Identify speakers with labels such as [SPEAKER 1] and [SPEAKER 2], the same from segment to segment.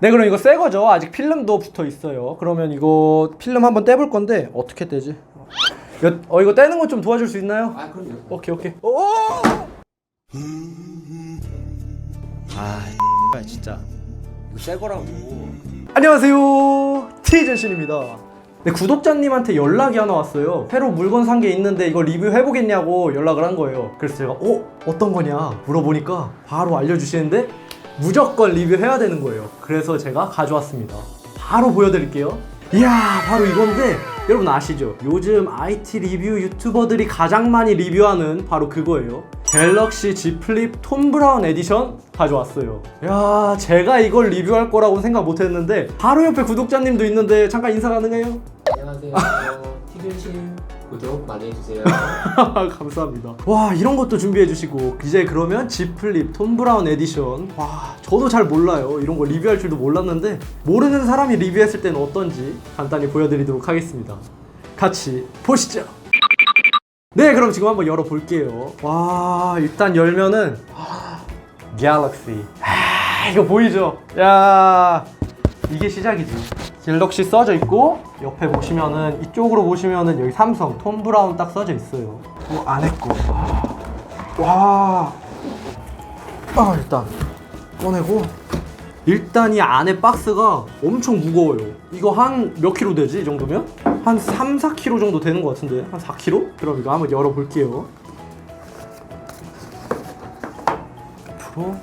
[SPEAKER 1] 네 그럼 이거 새 거죠. 아직 필름도 붙어 있어요. 그러면 이거 필름 한번 떼볼 건데 어떻게 떼지? 이거, 어 이거 떼는 거 좀 도와줄 수 있나요?
[SPEAKER 2] 아 그럼요.
[SPEAKER 1] 오케이 오케이. 오! 아 진짜. 이거 새 거라고. 안녕하세요. 티젠신입니다. 네 구독자님한테 연락이 하나 왔어요. 새로 물건 산 게 있는데 이거 리뷰해보겠냐고 연락을 한 거예요. 그래서 제가 어? 어떤 거냐? 물어보니까 바로 알려주시는데 무조건 리뷰해야 되는 거예요 그래서 제가 가져왔습니다 바로 보여드릴게요 이야 바로 이건데 여러분 아시죠? 요즘 IT 리뷰 유튜버들이 가장 많이 리뷰하는 바로 그거예요 갤럭시 Z 플립 톰 브라운 에디션 가져왔어요 야 제가 이걸 리뷰할 거라고 생각 못 했는데 바로 옆에 구독자님도 있는데 잠깐 인사 가능해요?
[SPEAKER 2] 안녕하세요. 티균신 구독 많이 해주세요.
[SPEAKER 1] 감사합니다. 와 이런 것도 준비해 주시고 이제 그러면 Z 플립 톰 브라운 에디션 와 저도 잘 몰라요. 이런 거 리뷰할 줄도 몰랐는데 모르는 사람이 리뷰했을 때는 어떤지 간단히 보여드리도록 하겠습니다. 같이 보시죠. 네 그럼 지금 한번 열어볼게요. 와 일단 열면은 갤럭시 아 이거 보이죠? 야 이게 시작이지. 갤럭시 써져 있고 옆에 보시면은 이쪽으로 보시면은 여기 삼성 톰 브라운 딱 써져 있어요. 이 안에 거. 와. 아 일단 꺼내고 일단 이 안에 박스가 엄청 무거워요. 이거 한 몇 킬로 되지 이 정도면? 한 3, 4 킬로 정도 되는 것 같은데 한 4 킬로? 그럼 이거 한번 열어볼게요. 앞으로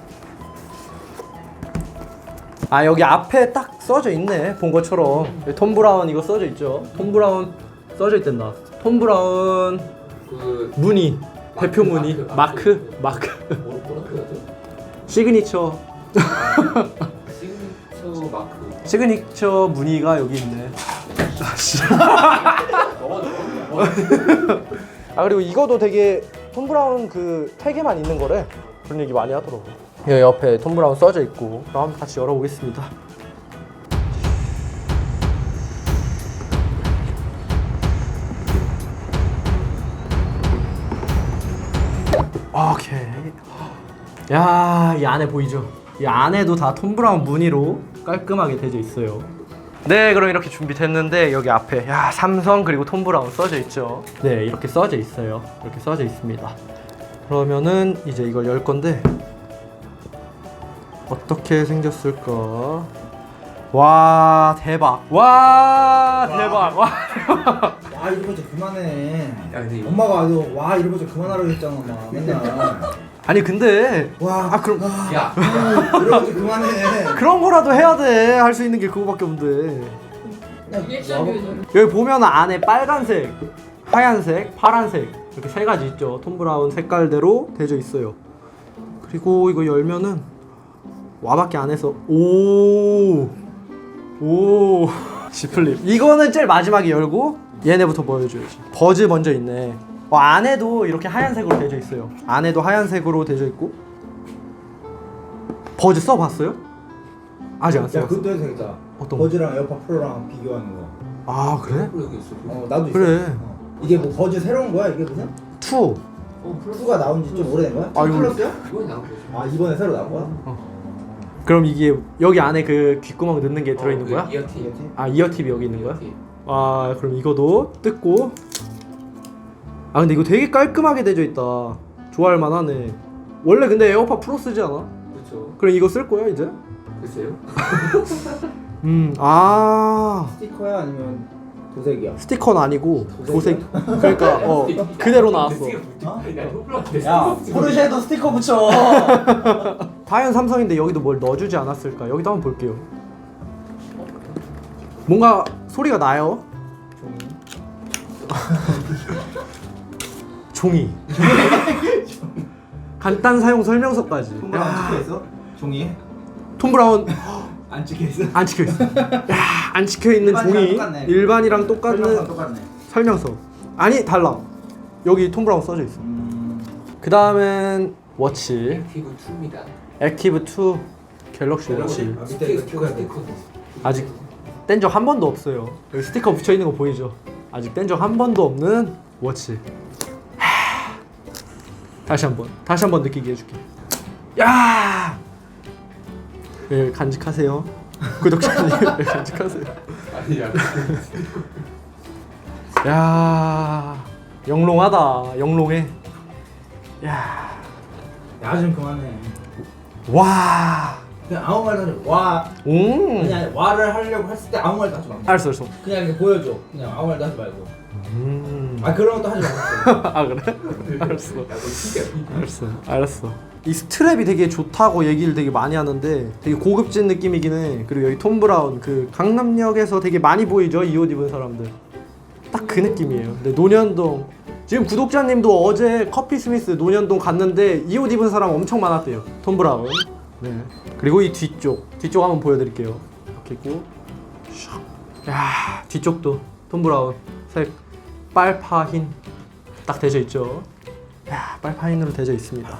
[SPEAKER 1] 아 여기 앞에 딱 써져 있네 본 것처럼. 톰 브라운 이거 써져 있죠? 톰 브라운 써져 있단다. 톰 브라운
[SPEAKER 2] 그
[SPEAKER 1] 무늬
[SPEAKER 2] 마크,
[SPEAKER 1] 대표 무늬.
[SPEAKER 2] 마크,
[SPEAKER 1] 마크. 마크
[SPEAKER 2] 뭐라 그러죠?
[SPEAKER 1] 시그니처.
[SPEAKER 2] 시그니처 마크.
[SPEAKER 1] 시그니처 무늬가 여기 있네. 아씨. 아 그리고 이거도 되게 톰 브라운 그 택에만 있는 거래 그런 얘기 많이 하더라고. 여기 옆에 톰 브라운 써져 있고. 그럼 한번 같이 열어보겠습니다. 오케이. 야 이 안에 보이죠? 이 안에도 다 톰 브라운 무늬로 깔끔하게 되어 있어요. 네 그럼 이렇게 준비됐는데 여기 앞에 야 삼성 그리고 톰 브라운 써져 있죠? 네 이렇게 써져 있어요. 이렇게 써져 있습니다 그러면은 이제 이걸 열 건데 어떻게 생겼을까? 와 대박. 와 대박. 와
[SPEAKER 3] 와 이러고 좀 그만해.
[SPEAKER 2] 야 근데 이거
[SPEAKER 3] 엄마가 아주 와 이러고 좀 그만하라고 했잖아 막 맨날.
[SPEAKER 1] 아니 근데
[SPEAKER 3] 와.
[SPEAKER 1] 아 그럼
[SPEAKER 2] 야.
[SPEAKER 3] 이러고 좀 그만해.
[SPEAKER 1] 그런 거라도 해야 돼. 할 수 있는 게 그거밖에 없는데.
[SPEAKER 3] 그냥
[SPEAKER 1] 여기 보면 안에 빨간색, 하얀색, 파란색 이렇게 세 가지 있죠. 톰 브라운 색깔대로 되어 있어요. 그리고 이거 열면은 와밖에 안 해서 오, 오, 지플립. 이거는 제일 마지막에 열고 얘네부터 보여줘야지. 버즈 먼저 있네. 어, 안에도 이렇게 하얀색으로 되어 있어요. 안에도 하얀색으로 되어 있고. 버즈 써봤어요? 아직
[SPEAKER 3] 안야
[SPEAKER 1] 써봤어.
[SPEAKER 3] 그것도 해도 되겠다.
[SPEAKER 1] 어떤 거?
[SPEAKER 3] 버즈랑 에어팟 프로랑 비교하는 거.
[SPEAKER 1] 아 그래?
[SPEAKER 2] 어
[SPEAKER 3] 나도 있어.
[SPEAKER 1] 그래.
[SPEAKER 3] 어. 이게 뭐 버즈 새로운 거야 이게 무슨?
[SPEAKER 1] 투.
[SPEAKER 2] 어 플러스.
[SPEAKER 3] 투가 나온 지 좀 오래된 거야?
[SPEAKER 1] 아, 이거-
[SPEAKER 3] 플러스야?
[SPEAKER 2] 이건 나온 거지.
[SPEAKER 3] 아 이번에 새로 나온 거야?
[SPEAKER 1] 그럼 이게 여기 안에 그 귓구멍 넣는 게 들어있는
[SPEAKER 2] 어,
[SPEAKER 1] 거야?
[SPEAKER 2] 그 이어티.
[SPEAKER 3] 이어티?
[SPEAKER 1] 아 이어팁이 여기 있는 거야? 아 그럼 이거도 뜯고 아 근데 이거 되게 깔끔하게 되어 있다 좋아할 만하네 원래 근데 에어팟 프로 쓰지 않아?
[SPEAKER 2] 그렇죠.
[SPEAKER 1] 그럼 이거 쓸 거야 이제?
[SPEAKER 2] 글쎄요.
[SPEAKER 1] 음아
[SPEAKER 3] 스티커야 아니면 도색이야?
[SPEAKER 1] 스티커는 아니고 도색? 그러니까 어 그대로 나왔어.
[SPEAKER 3] 야. 포르쉐도 스티커 붙여.
[SPEAKER 1] 다이언 삼성인데 여기도 뭘 넣어주지 않았을까? 여기도 한번 볼게요. 뭔가 소리가 나요? 종이. 간단 사용 설명서까지.
[SPEAKER 3] 찍혀 있어? 종이에?
[SPEAKER 1] 톰 브라운
[SPEAKER 3] 안 찍혀 있어?
[SPEAKER 1] 안 찍혀 있어 야 안 찍혀 있는
[SPEAKER 3] 일반이랑
[SPEAKER 1] 종이
[SPEAKER 3] 똑같네.
[SPEAKER 1] 일반이랑 똑같은
[SPEAKER 3] 설명서 똑같네.
[SPEAKER 1] 설명서 아니 달라 여기 톰 브라운 써져 있어
[SPEAKER 3] 음.
[SPEAKER 1] 그 다음엔 워치
[SPEAKER 2] 액티브 2입니다.
[SPEAKER 1] 액티브 2 갤럭시 워치
[SPEAKER 3] 아, 밑에.
[SPEAKER 2] 스티커.
[SPEAKER 1] 아직 뗀 적 한 번도 없어요. 여기 스티커 붙여 있는 거 보이죠? 아직 뗀 적 한 번도 없는 워치. 하... 다시 한 번, 다시 한 번 느끼게 해줄게. 야! 예, 간직하세요. 구독자님 간직하세요.
[SPEAKER 2] 아니야.
[SPEAKER 1] 야 영롱하다 영롱해. 야
[SPEAKER 3] 야좀 그만해.
[SPEAKER 1] 와.
[SPEAKER 3] 그냥 아무 말도 하지. 와.
[SPEAKER 1] 음.
[SPEAKER 3] 그냥 와를 하려고 했을 때 아무 말도 하지 마.
[SPEAKER 1] 알았어 알았어.
[SPEAKER 3] 그냥 이렇게 보여줘. 그냥 아무 말도 하지 말고.
[SPEAKER 1] 음.
[SPEAKER 3] 아 그런 것도 하지 마.
[SPEAKER 1] 아 그래? 알았어.
[SPEAKER 2] 야, 너 신기해.
[SPEAKER 1] 알았어. 알았어. 이 스트랩이 되게 좋다고 얘기를 되게 많이 하는데 되게 고급진 느낌이긴 해. 그리고 여기 톰 브라운 그 강남역에서 되게 많이 보이죠 이 옷 입은 사람들. 딱 그 느낌이에요. 근데 논현동 지금 구독자님도 어제 커피 스미스 논현동 갔는데 이 옷 입은 사람 엄청 많았대요. 톰 브라운. 네. 그리고 이 뒤쪽 뒤쪽 한번 보여드릴게요. 이렇게 있고. 샥. 야 뒤쪽도 톰 브라운 색 빨파 흰 딱 되져 있죠. 야 빨파인으로 되져 있습니다.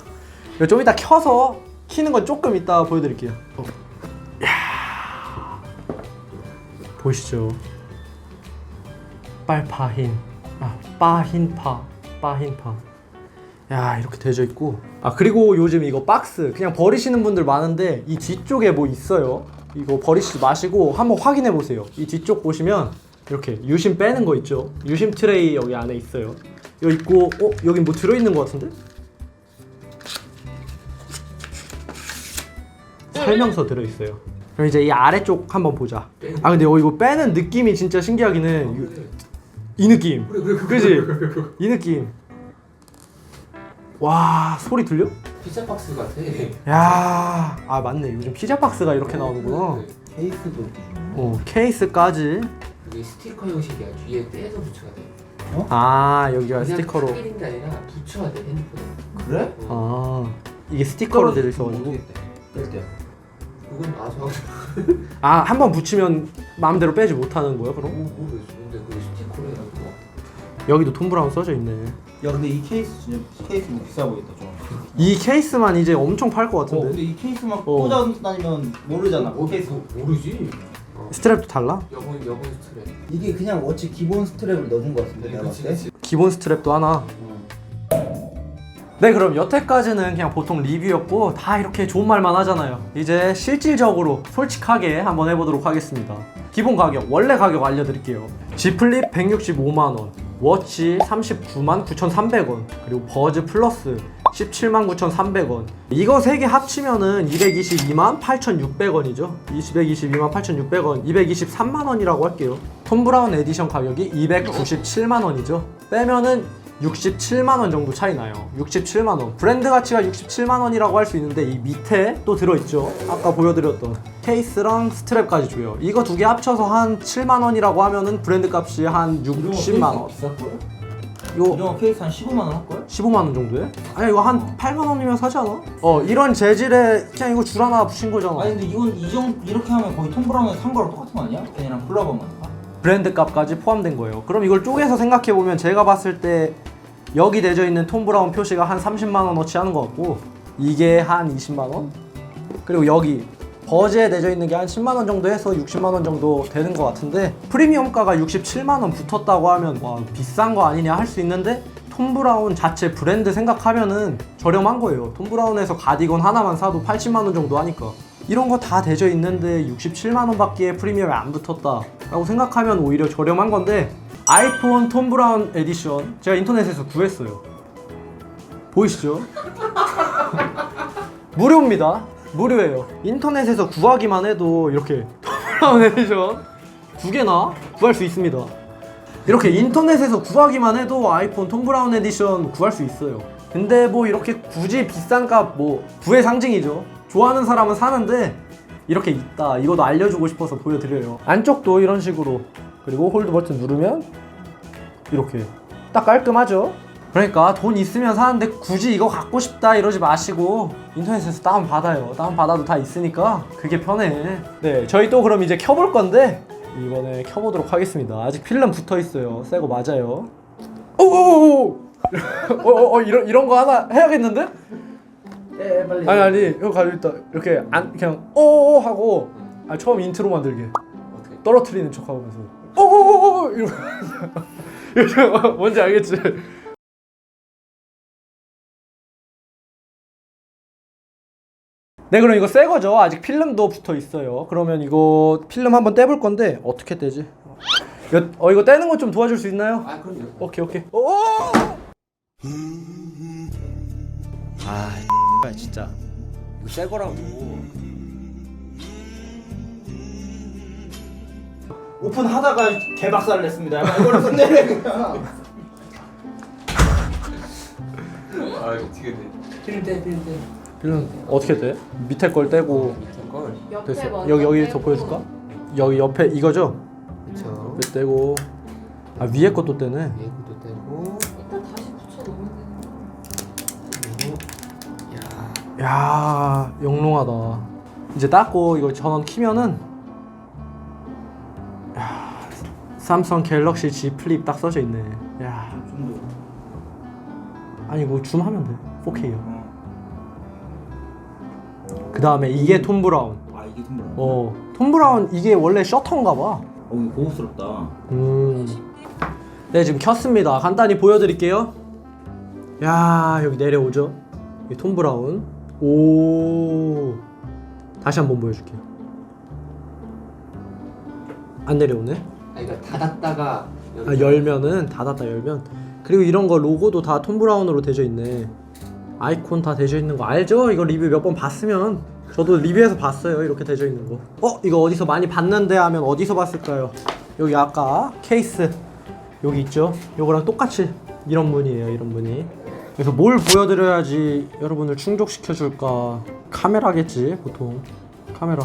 [SPEAKER 1] 이거 좀 이따 켜서 키는 건 조금 이따 보여드릴게요. 어. 야 보이시죠? 빨파흰, 아 빠흰파, 빠흰파. 야 이렇게 되져 있고 아 그리고 요즘 이거 박스 그냥 버리시는 분들 많은데 이 뒤쪽에 뭐 있어요. 이거 버리시지 마시고 한번 확인해 보세요. 이 뒤쪽 보시면 이렇게 유심 빼는 거 있죠. 유심 트레이 여기 안에 있어요. 여기 있고 어 여기 뭐 들어있는 거 같은데? 설명서 들어있어요. 그럼 이제 이 아래쪽 한번 보자. 아 근데 어, 이거 빼는 느낌이 진짜 신기하긴 해. 이거- 이 느낌. 그지? 이 느낌. 와 소리 들려?
[SPEAKER 2] 피자 박스 같아.
[SPEAKER 1] 야, 아 맞네. 요즘 피자 박스가 이렇게 나오는구나.
[SPEAKER 3] 케이스도 이렇게 주네.
[SPEAKER 1] 어 케이스까지.
[SPEAKER 2] 이게 스티커 형식이야. 뒤에 떼서 붙여야 돼.
[SPEAKER 1] 아 여기가
[SPEAKER 2] 그냥
[SPEAKER 1] 스티커로.
[SPEAKER 2] 타기는 게 아니라 붙여야 돼 핸드폰에.
[SPEAKER 3] 그래?
[SPEAKER 2] 어.
[SPEAKER 1] 아 이게 스티커로 되어 있어가지고.
[SPEAKER 3] 뺄 때.
[SPEAKER 2] 그건 나서
[SPEAKER 1] 아 한 번 붙이면 마음대로 빼지 못하는 거야 그럼?
[SPEAKER 2] 모르겠어. 근데 그 스티커로 해가지고.
[SPEAKER 1] 여기도 톰 브라운 써져 있네.
[SPEAKER 3] 야 근데 이 케이스 진짜 케이스 뭐 비싸 보인다 좀.
[SPEAKER 1] 이 케이스만 이제 엄청 팔 것
[SPEAKER 3] 어 근데
[SPEAKER 1] 같은데.
[SPEAKER 3] 이 케이스 막
[SPEAKER 1] 어.
[SPEAKER 3] 꽂아 다니면 모르잖아.
[SPEAKER 2] 뭐
[SPEAKER 3] 케이스.
[SPEAKER 2] 모르지. 어.
[SPEAKER 1] 스트랩도 달라?
[SPEAKER 2] 여분 여분 스트랩.
[SPEAKER 3] 이게 그냥 워치 기본 스트랩을 넣은 것 같은데 내가
[SPEAKER 2] 그치
[SPEAKER 3] 봤을 때.
[SPEAKER 1] 기본 스트랩도 하나.
[SPEAKER 3] 어.
[SPEAKER 1] 네 그럼 여태까지는 그냥 보통 리뷰였고 다 이렇게 좋은 말만 하잖아요 이제 실질적으로 솔직하게 한번 해보도록 하겠습니다 기본 가격 원래 가격 알려드릴게요 G 플립 165만원 워치 39만 9,300원 그리고 버즈 플러스 17만 9,300원. 이거 세개 합치면은 222만 8,600원이죠. 222만 8,600원 223만원이라고 할게요. 톰 브라운 에디션 가격이 297만원이죠. 빼면은 67만원 정도 차이 나요 67만원 브랜드 가치가 67만원이라고 할 수 있는데 이 밑에 또 들어있죠 아까 보여드렸던 케이스랑 스트랩까지 줘요 이거 두 개 합쳐서 한 7만원이라고 하면은 브랜드 값이 한 60만원
[SPEAKER 3] 비쌀 거야?
[SPEAKER 1] 이거
[SPEAKER 3] 이런 케이스 한 15만 원할 거야?
[SPEAKER 1] 15만원 정도에? 아니 이거 한 8만원이면 사지 않아? 어 이런 재질에 그냥 이거 줄 하나 붙인 거잖아
[SPEAKER 3] 아니 근데 이건 이정 이렇게 하면 거의 톰 브라운에 산 거랑 똑같은 거 아니야? 걔네랑 거니까.
[SPEAKER 1] 브랜드 값까지 포함된 거예요. 그럼 이걸 쪼개서 생각해 보면 제가 봤을 때 여기 되져 있는 톰 브라운 표시가 한 30만 원어치 하는 것 같고 이게 한 20만 원 그리고 여기 버즈에 내져 있는 게 한 10만 원 정도 해서 60만 원 정도 되는 것 같은데 프리미엄가가 67만 원 붙었다고 하면 와 비싼 거 아니냐 할 수 있는데 톰 브라운 자체 브랜드 생각하면은 저렴한 거예요. 톰 브라운에서 가디건 하나만 사도 80만 원 정도 하니까 이런 거 다 되져 있는데 67만 원밖에 프리미엄이 안 붙었다라고 생각하면 오히려 저렴한 건데 아이폰 톰 브라운 에디션 제가 인터넷에서 구했어요. 보이시죠? 무료입니다. 무료예요. 인터넷에서 구하기만 해도 이렇게 톰 브라운 에디션 두 개나 구할 수 있습니다. 이렇게 인터넷에서 구하기만 해도 아이폰 톰 브라운 에디션 구할 수 있어요. 근데 뭐 이렇게 굳이 비싼 값 뭐 부의 상징이죠. 좋아하는 사람은 사는데 이렇게 있다. 이것도 알려주고 싶어서 보여드려요. 안쪽도 이런 식으로 그리고 홀드 버튼 누르면 이렇게 딱 깔끔하죠. 그러니까 돈 있으면 사는데 굳이 이거 갖고 싶다 이러지 마시고 인터넷에서 다운 받아요. 다운 받아도 다 있으니까 그게 편해. 네, 저희 또 그럼 이제 켜볼 건데 이번에 켜보도록 하겠습니다. 아직 필름 붙어 있어요. 새거 맞아요. 오오오. 어 어 어, 이런 이런 거 하나 해야겠는데?
[SPEAKER 3] 예 빨리.
[SPEAKER 1] 아니 아니 이거 가지고 있다 이렇게 안 그냥 오오 하고 아 처음 인트로 만들게
[SPEAKER 2] 어떻게?
[SPEAKER 1] 떨어뜨리는 척 하면서 오오오 이러면서 이렇게 뭔지 알겠지? 네 그럼 이거 새 거죠 아직 필름도 붙어 있어요 그러면 이거 필름 한번 떼볼 건데 어떻게 떼지 이거, 어 이거 떼는 거 좀 도와줄 수 있나요?
[SPEAKER 2] 아 그럼요.
[SPEAKER 1] 오케이 오케이 오! 아 진짜 이거 새 거라고
[SPEAKER 3] 오픈하다가 개박살을 냈습니다. 약간 이거를 그냥.
[SPEAKER 2] 아. 필름 떼 필름 떼.
[SPEAKER 1] 필름 어떻게 떼? 밑에 걸 떼고
[SPEAKER 2] 밑에 걸.
[SPEAKER 4] 옆에
[SPEAKER 1] 됐어
[SPEAKER 4] 먼저
[SPEAKER 1] 여기 여기. 더 보여줄까? 여기 옆에 이거죠?
[SPEAKER 2] 그렇죠.
[SPEAKER 1] 옆에 떼고 아 위에 것도 떼네
[SPEAKER 2] 얘도 떼고.
[SPEAKER 4] 일단 다시 붙여 놓으면 되는
[SPEAKER 2] 그리고 야.
[SPEAKER 1] 야 영롱하다 이제 닦고 이거 전원 키면은 삼성 갤럭시 G 플립 딱 써져 있네 야 아니 뭐 줌하면 돼 4K야 그 다음에 이게 톰 브라운
[SPEAKER 3] 아 이게 좀 뭐야?
[SPEAKER 1] 어, 톰 브라운 이게 원래 셔터인가 봐.
[SPEAKER 3] 어 이거 고급스럽다.
[SPEAKER 1] 음. 네, 지금 켰습니다. 간단히 보여드릴게요. 야, 여기 내려오죠? 이톰 브라운. 오. 다시 한번 보여줄게요. 안 내려오네?
[SPEAKER 2] 아 이거 닫았다가
[SPEAKER 1] 아, 열면은, 닫았다 열면. 그리고 이런 거 로고도 다 톰 브라운으로 되져 있네. 아이콘 다 되져 있는 거 알죠? 이거 리뷰 몇 번 봤으면 저도 리뷰에서 봤어요. 이렇게 되져 있는 거. 어, 이거 어디서 많이 봤는데 하면 어디서 봤을까요? 여기 아까 케이스 여기 있죠? 요거랑 똑같이 이런 문이에요. 이런 문이. 그래서 뭘 보여드려야지 여러분을 충족시켜 줄까? 카메라겠지 보통. 카메라.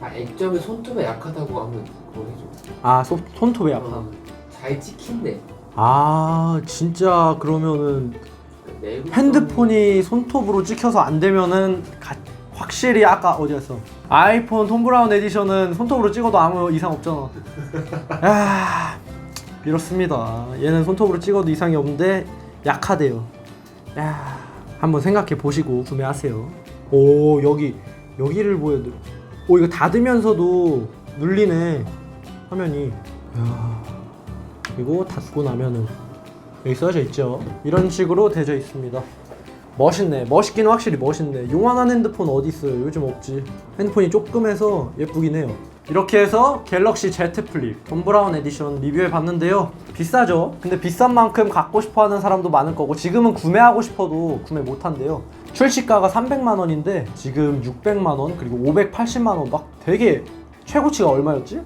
[SPEAKER 2] 아 액정이 손톱에 약하다고 하면 해줘.
[SPEAKER 1] 아, 소, 손톱에 약하.
[SPEAKER 2] 어, 잘 찍힌대.
[SPEAKER 1] 아, 진짜 그러면은
[SPEAKER 2] 내구성-
[SPEAKER 1] 핸드폰이 손톱으로 찍혀서 안 되면은 가- 확실히 아까 어디였어? 아이폰 톰 브라운 에디션은 손톱으로 찍어도 아무 이상 없잖아. 아 이렇습니다. 얘는 손톱으로 찍어도 이상이 없는데 약하대요. 야 한번 생각해 보시고 구매하세요. 오 여기 여기를 보여드. 오 이거 닫으면서도 눌리네 화면이. 야 그리고 닫고 나면은 여기 써져 있죠. 이런 식으로 되어 있습니다. 멋있네. 멋있긴 확실히 멋있네. 요만한 핸드폰 어디 있어요? 요즘 없지. 핸드폰이 조금해서 예쁘긴 해요. 이렇게 해서 갤럭시 Z 플립 돈 브라운 에디션 리뷰해 봤는데요. 비싸죠? 근데 비싼 만큼 갖고 싶어 하는 사람도 많을 거고 지금은 구매하고 싶어도 구매 못 한대요. 출시가가 300만 원인데 지금 600만 원 그리고 580만 원 막 되게 최고치가 얼마였지?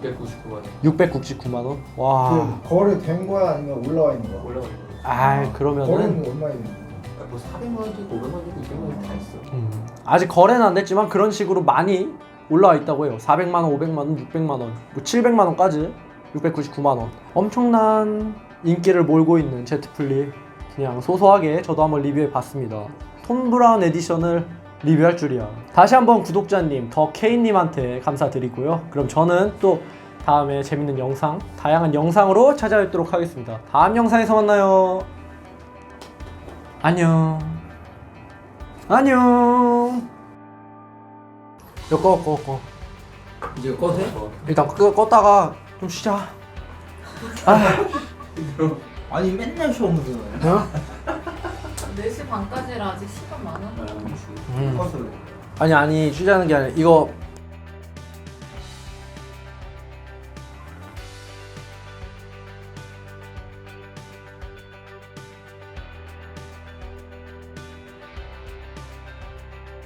[SPEAKER 2] 699만 원
[SPEAKER 1] 699만 원. 와.
[SPEAKER 5] 그 거래된 거야 아니면 올라와 있는 거야?
[SPEAKER 2] 올라가.
[SPEAKER 1] 아, 그러면은
[SPEAKER 5] 거래는 얼마에 있는 거야?
[SPEAKER 2] 뭐 400만 원도 있고 500만 원도 있고 200만 원도 다 있어.
[SPEAKER 1] 음, 아직 거래는 안 됐지만 그런 식으로 많이 올라와 있다고 해요. 400만 원, 500만 원, 600만 원, 뭐 700만 원까지 699만 원. 엄청난 인기를 몰고 있는 플립. 그냥 소소하게 저도 한번 리뷰해 봤습니다. 톰 브라운 에디션을 리뷰할 줄이야. 다시 한번 구독자님 더 케이님한테 감사드리고요. 그럼 저는 또 다음에 재밌는 영상, 다양한 영상으로 찾아뵙도록 하겠습니다. 다음 영상에서 만나요. 안녕. 안녕. 이거 꺼, 꺼, 꺼.
[SPEAKER 3] 이제 꺼도 돼?
[SPEAKER 2] 어.
[SPEAKER 1] 일단 끄, 껐다가 좀 쉬자.
[SPEAKER 3] 아니 맨날 쉬어오면서
[SPEAKER 1] 어?
[SPEAKER 4] 4시 반까지라 아직 시간 많아.
[SPEAKER 1] 음.
[SPEAKER 3] 껐어.
[SPEAKER 1] 아니 아니 쉬자는 게 아니라 이거